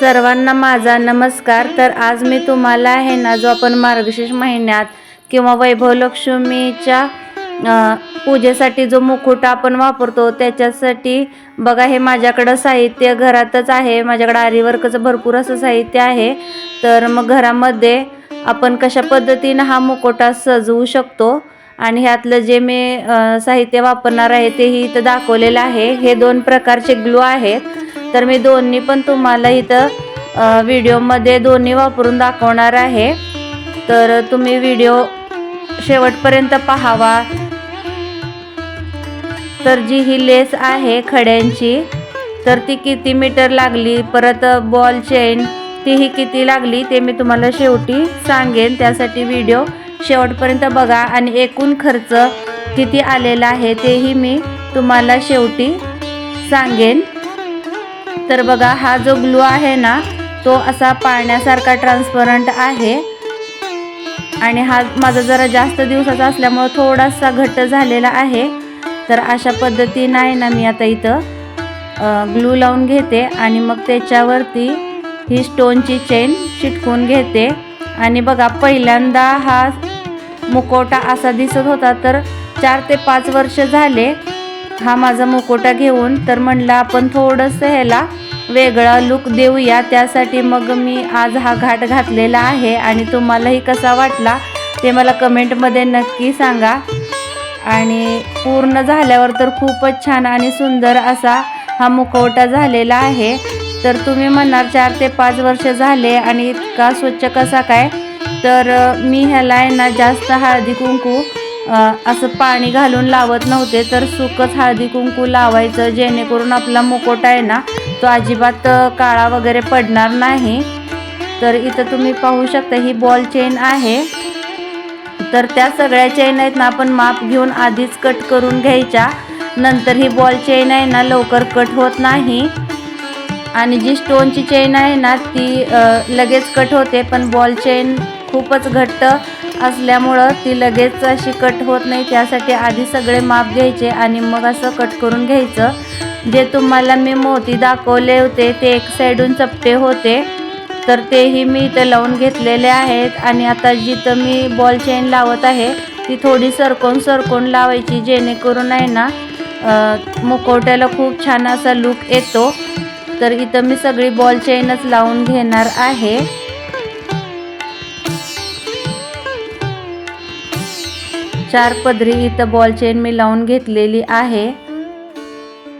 सर्वांना माझा नमस्कार. तर आज मी तुम्हाला आहे ना जो आपण मार्गशीर्ष महिन्यात किंवा वैभवलक्ष्मीच्या पूजेसाठी जो मुकुट आपण वापरतो त्याच्यासाठी बघा हे माझ्याकडं साहित्य घरातच आहे. माझ्याकडं आरीवर्कचं भरपूर असं साहित्य आहे. तर मग घरामध्ये आपण कशा पद्धतीनं हा मुकुटा सजवू शकतो आणि ह्यातलं जे मी साहित्य वापरणार आहे तेही इथं दाखवलेलं आहे. हे दोन प्रकारचे ग्लू आहेत. तर मी दोन्ही पण तुम्हाला इथं व्हिडिओमध्ये दोन्ही वापरून दाखवणार आहे. तर तुम्ही व्हिडिओ शेवटपर्यंत पाहावा. तर जी ही लेस आहे खड्यांची तर ती किती मीटर लागली परत बॉल चेन तीही किती लागली ते मी तुम्हाला शेवटी सांगेन. त्यासाठी व्हिडिओ शेवटपर्यंत बघा आणि एकूण खर्च किती आलेला आहे तेही मी तुम्हाला शेवटी सांगेन. तर बघा हा जो ग्लू आहे ना तो असा पाण्यासारखा ट्रान्सपरंट आहे. आणि हा माझा जरा जास्त दिवसाचा असल्यामुळं थोडासा घट्ट झालेला आहे. तर अशा पद्धतीनं आहे ना मी आता इथं ग्लू लावून घेते. आणि मग त्याच्यावरती ही स्टोनची चेन चिटकून घेते. आणि बघा पहिल्यांदा हा मुकोटा असा दिसत होता तर चार ते पाच वर्ष झाले. हा माझा मुकोटा घेऊन तर म्हणलं आपण थोडंसं ह्याला वेगळा लुक देऊया. त्यासाठी मग मी आज हा घाट घातलेला आहे आणि तुम्हालाही कसा वाटला ते मला कमेंटमध्ये नक्की सांगा. आणि पूर्ण झाल्यावर तर खूपच छान आणि सुंदर असा हा मुखवटा झालेला आहे. तर तुम्ही म्हणणार चार ते पाच वर्ष झाले आणि इतका स्वच्छ कसा काय? तर मी ह्याला आहे ना जास्त हळदी कुंकू असं पाणी घालून लावत नव्हते तर सुकच हळदी कुंकू लावायचं जेणेकरून आपला मुकोटा आहे ना तो अजिबात काळा वगैरे पडणार नाही. तर इथं तुम्ही पाहू शकता ही बॉल चेन आहे. तर त्या सगळ्या चेन आहेत ना आपण माप घेऊन आधीच कट करून घ्यायच्या. नंतर ही बॉल चेन आहे ना लवकर कट होत नाही. आणि जी स्टोनची चेन आहे ना ती लगेच कट होते पण बॉल चेन खूपच घट्ट असल्यामुळं ती लगेच अशी कट होत नाही. त्यासाठी आधी सगळे माप घ्यायचे आणि मग असं कट करून घ्यायचं. जे तुम्हाला मी मोती दाखवले होते ते एक साईडून चपटे होते. तर तेही मी इथं लावून घेतलेले आहेत. आणि आता जिथं मी बॉल चेन लावत आहे ती थोडी सरकून सरकून लावायची जेणेकरून आहे ना अ, खूप छान असा लुक येतो. तर इथं मी सगळी बॉल चेनच लावून घेणार आहे. चार पदरी इथं बॉल चेन मी लावून घेतलेली आहे.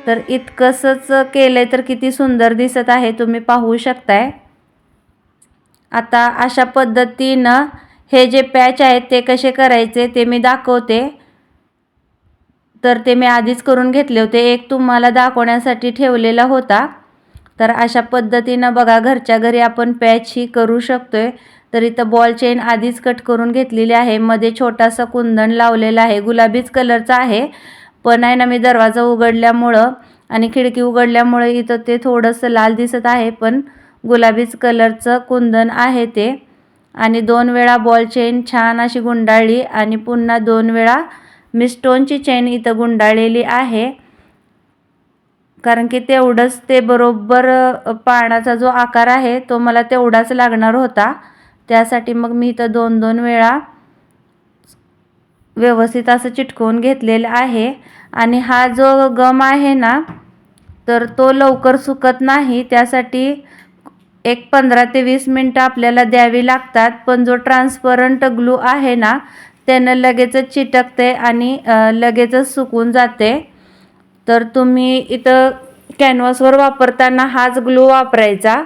तर इतकंसंच केलं तर किती सुंदर दिसत आहे तुम्ही पाहू शकताय. आता अशा पद्धतीनं हे जे पॅच आहेत ते कसे करायचे ते मी दाखवते. तर ते मी आधीच करून घेतले होते एक तुम्हाला दाखवण्यासाठी ठेवलेला होता. तर अशा पद्धतीनं बघा घरच्या घरी आपण पॅच ही करू शकतोय. तर इथं बॉल चेन आधीच कट करून घेतलेली आहे. मध्ये छोटासा कुंदन लावलेला आहे. गुलाबीच कलरचा आहे. पण आहे ना मी दरवाजा उघडल्यामुळं आणि खिडकी उघडल्यामुळं इथं ते थोडंसं लाल दिसत आहे. पण गुलाबीच कलरचं कुंदन आहे ते. आणि दोन वेळा बॉल चेन छान अशी गुंडाळली आणि पुन्हा दोन वेळा मी स्टोनची चेन इथं गुंडाळलेली आहे. कारण की तेवढंच ते बरोबर पानाचा जो आकार आहे तो मला तेवढाच लागणार होता. त्यासाठी मग मी इथं दोन दोन वेळा व्यवस्थित असं चिटकवून घेतलेलं आहे. आणि हा जो गम आहे ना तर तो लवकर सुकत नाही. त्यासाठी एक पंधरा ते वीस मिनटं आपल्याला द्यावी लागतात. पण जो ट्रान्सपरंट ग्लू आहे ना त्यानं लगेचच चिटकते आणि लगेचच सुकून जाते. तर तुम्ही इथं कॅनव्हासवर वापरताना हाच ग्लू वापरायचा.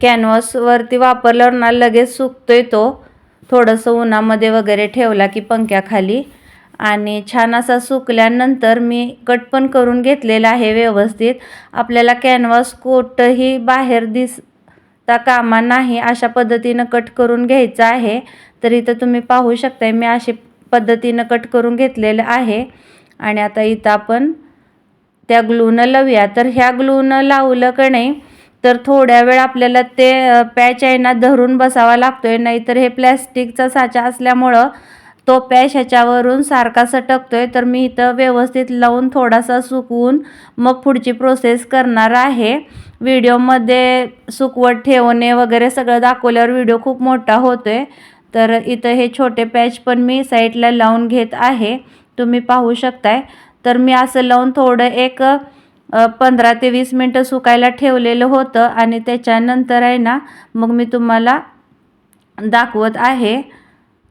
कॅनव्हासवरती वापरल्यावर ना लगेच सुकतोय तो. थोडंसं उन्हामध्ये वगैरे ठेवला की पंख्याखाली. आणि छान असा सुकल्यानंतर मी कट पण करून घेतलेला आहे व्यवस्थित. आपल्याला कॅनव्हास कोटही बाहेर दिसता कामा नाही अशा पद्धतीनं कट करून घ्यायचं आहे. तर इथं तुम्ही पाहू शकताय मी अशी पद्धतीनं कट करून घेतलेलं आहे. आणि आता इथं आपण त्या ग्लूनं लावूया. तर ह्या ग्लूनं लावलं का नाही तर थोड्या वेळ आपल्याला ते पॅच आहे ना धरून बसावा लागतोय. नाहीतर हे प्लॅस्टिकचा साचा असल्यामुळं तो पॅच ह्याच्यावरून सारखा सटकतोय. तर मी इथं व्यवस्थित लावून थोडासा सुकवून मग पुढची प्रोसेस करणार आहे. व्हिडिओमध्ये सुकवत ठेवणे वगैरे सगळं दाखवल्यावर व्हिडिओ खूप मोठा होतोय. तर इथं हे छोटे पॅच पण मी साईडला लावून घेत आहे. तुम्ही पाहू शकताय. तर मी असं लावून थोडं एक पंधरा ते वीस मिनटं सुकायला ठेवलेलं होतं आणि त्याच्यानंतर आहे ना मग मी तुम्हाला दाखवत आहे.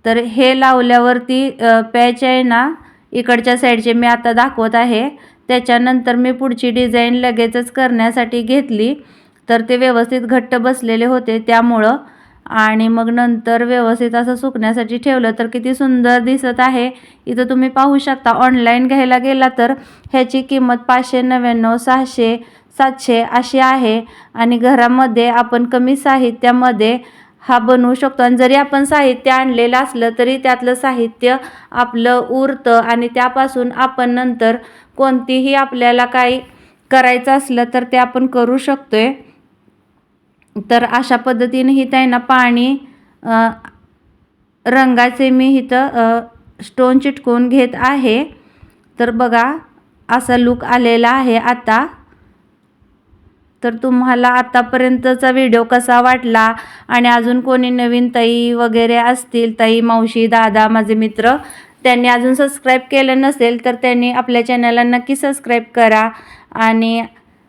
तर हे लावल्यावरती पॅच आहे ना इकडच्या साईडचे मी आता दाखवत आहे. त्याच्यानंतर मी पुढची डिझाईन लगेचच करण्यासाठी घेतली. तर ते व्यवस्थित घट्ट बसलेले होते. त्यामुळं आणि मग नंतर व्यवस्थित असं सुकण्यासाठी ठेवलं तर किती सुंदर दिसत आहे. इथं तुम्ही पाहू शकता ऑनलाईन घ्यायला गेला तर ह्याची किंमत पाचशे नव्याण्णव सहाशे सातशे अशी आहे. आणि घरामध्ये आपण कमी साहित्यामध्ये हा बनवू शकतो. आणि जरी आपण साहित्य आणलेलं असलं तरी त्यातलं साहित्य आपलं उरतं आणि त्यापासून आपण नंतर कोणतीही आपल्याला काही करायचं असलं तर ते आपण करू शकतो आहे तर अशा पद्धतीने ही त्यांना पाणी रंगाचे मी इथं स्टोन चिटकून घेत आहे. तर बघा असा लुक आलेला आहे आता. तर तुम्हाला आत्तापर्यंतचा व्हिडिओ कसा वाटला? आणि अजून कोणी नवीन ताई वगैरे असतील ताई मावशी दादा माझे मित्र त्यांनी अजून सबस्क्राईब केलं नसेल तर त्यांनी आपल्या चॅनलला नक्की सबस्क्राईब करा. आणि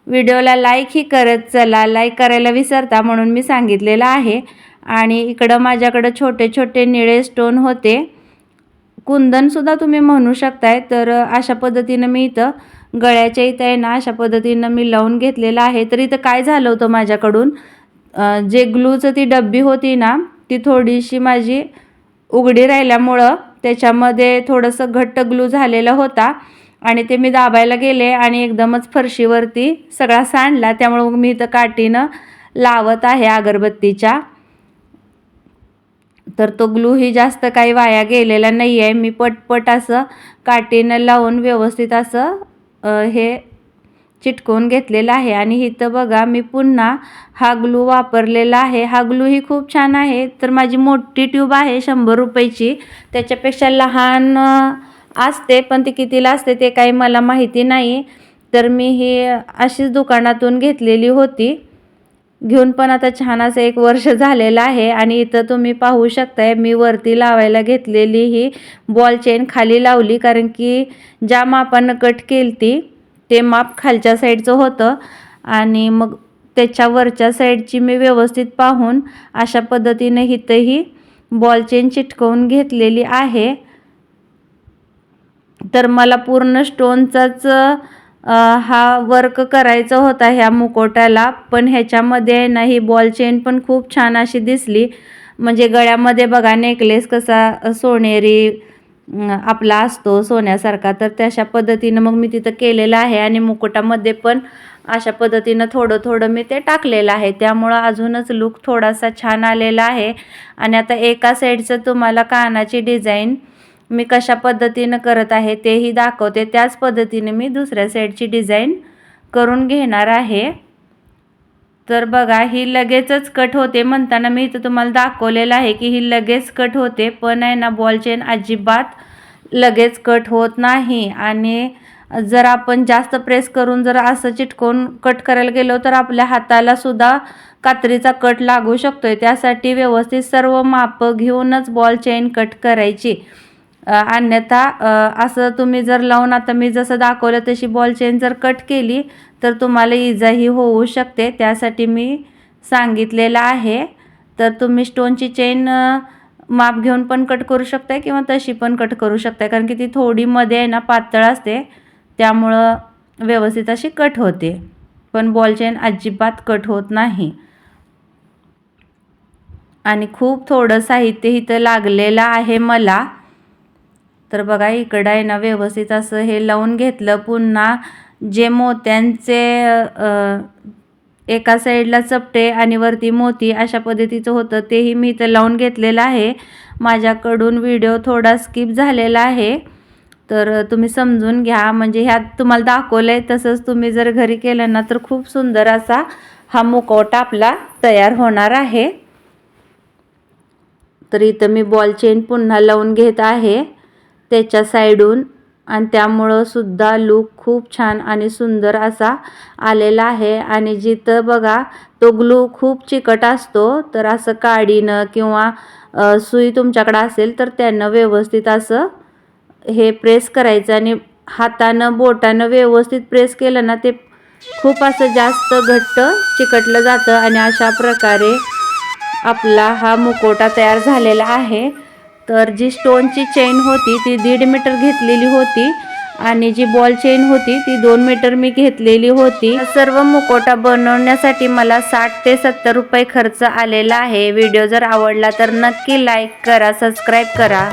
व्हिडिओला लाईकही करत चला. लाईक करायला विसरता म्हणून मी सांगितलेलं आहे. आणि इकडं माझ्याकडं छोटे छोटे निळे स्टोन होते. कुंदनसुद्धा तुम्ही म्हणू शकताय. तर अशा पद्धतीनं मी इथं गळ्याच्या इथं आहे ना अशा पद्धतीनं मी लावून घेतलेलं आहे. तर इथं काय झालं होतं माझ्याकडून? जे ग्लूचं ती डब्बी होती ना ती थोडीशी माझी उघडी राहिल्यामुळं त्याच्यामध्ये थोडंसं घट्ट ग्लू झालेला होता. आणि ते मी दाबायला गेले आणि एकदमच फरशीवरती सगळा सांडला. त्यामुळं मग मी इथं काठीनं लावत आहे अगरबत्तीच्या. तर तो ग्लू ही जास्त काही वाया गेलेला नाही आहे मी पटपट असं काठीनं लावून व्यवस्थित असं हे चिटकवून घेतलेलं आहे. आणि इथं बघा मी पुन्हा हा ग्लू वापरलेला आहे. हा ग्लू ही खूप छान आहे. तर माझी मोठी ट्यूब आहे शंभर रुपयाची. त्याच्यापेक्षा लहान असते पण ती कितीला असते ते काही मला माहिती नाही. तर मी ही अशीच दुकानातून घेतलेली होती. घेऊन पण आता छान असं एक वर्ष झालेलं आहे आणि इथं तुम्ही पाहू शकताय मी वरती लावायला घेतलेली ही बॉल चेन खाली लावली कारण की ज्या मापानं कट केली ती ते माप खालच्या साईडचं होतं आणि मग त्याच्या वरच्या साईडची मी व्यवस्थित पाहून अशा पद्धतीने इथंही बॉल चेन चिटकवून घेतलेली आहे. तर मला पूर्ण स्टोनचाच हा वर्क करायचा होता ह्या मुकोट्याला. पण ह्याच्यामध्ये ना ही बॉल चेन पण खूप छान अशी दिसली. म्हणजे गळ्यामध्ये बघा नेकलेस कसा सोनेरी आपला असतो सोन्यासारखा. तर तशा पद्धतीनं मग मी तिथं केलेलं आहे आणि मुकुटामध्ये पण अशा पद्धतीनं थोडं थोडं मी ते टाकलेलं आहे. त्यामुळं अजूनच लुक थोडासा छान आलेला आहे. आणि आता एका साईडचं तुम्हाला कानाची डिझाईन मी कशा पद्धतीनं करत आहे तेही दाखवते. त्याच पद्धतीने मी दुसऱ्या साईडची डिझाईन करून घेणार आहे. तर बघा ही लगेचच कट होते म्हणताना मी इथं तुम्हाला दाखवलेलं आहे की ही लगेच कट होते पण आहे ना बॉल चेन अजिबात लगेच कट होत नाही. आणि जर आपण जास्त प्रेस करून जर असं चिटकून कट करायला गेलो तर आपल्या हाताला सुद्धा कात्रीचा कट लागू शकतोय. त्यासाठी व्यवस्थित सर्व मापं घेऊनच बॉल चेन कट करायची. अन्यथा असं तुम्ही जर लावून आता मी जसं दाखवलं तशी बॉल चेन जर कट केली तर तुम्हाला इजाही होऊ शकते. त्यासाठी मी सांगितलेलं आहे. तर तुम्ही स्टोनची चेन माप घेऊन पण कट करू शकताय किंवा तशी पण कट करू शकताय. कारण की ती थोडी मध्ये आहे ना पातळ असते. त्यामुळं व्यवस्थित अशी कट होते. पण बॉल चेन अजिबात कट होत नाही. आणि खूप थोडं साहित्य इथं लागलेलं आहे मला. तर बघा इकडं आहे ना व्यवस्थित असं हे लावून घेतलं. पुन्हा जे मोत्यांचे एका साईडला चपटे आणि वरती मोती अशा पद्धतीचं होतं. तेही मी इथं लावून घेतलेलं आहे. माझ्याकडून व्हिडिओ थोडा स्किप झालेला आहे. तर तुम्ही समजून घ्या. म्हणजे ह्यात तुम्हाला दाखवलं आहे तसंच तुम्ही जर घरी केलं ना तर खूप सुंदर असा हा मुखवटा आपला तयार होणार आहे. तर इथं मी बॉल चेन पुन्हा लावून घेत आहे. त्याच्या साईडून. आणि त्यामुळं सुद्धा लूक खूप छान आणि सुंदर असा आलेला आहे. आणि जिथं बघा तो ग्लू खूप चिकट असतो. तर असं काडीनं किंवा सुई तुमच्याकडं असेल तर त्यानं व्यवस्थित असं हे प्रेस करायचं. आणि हातानं बोटानं व्यवस्थित प्रेस केलं ना ते खूप असं जास्त घट्ट चिकटलं जातं. आणि अशा प्रकारे आपला हा मुकोटा तयार झालेला आहे. तर जी स्टोनची चेन होती ती दीड मीटर घेतलेली होती आणि जी बॉल चेन होती ती दोन मीटर मी घेतलेली होती. सर्व मुकोटा बनवण्यासाठी मला साठ ते सत्तर रुपये खर्च आलेला आहे. व्हिडिओ जर आवडला तर नक्की लाईक करा सबस्क्राईब करा.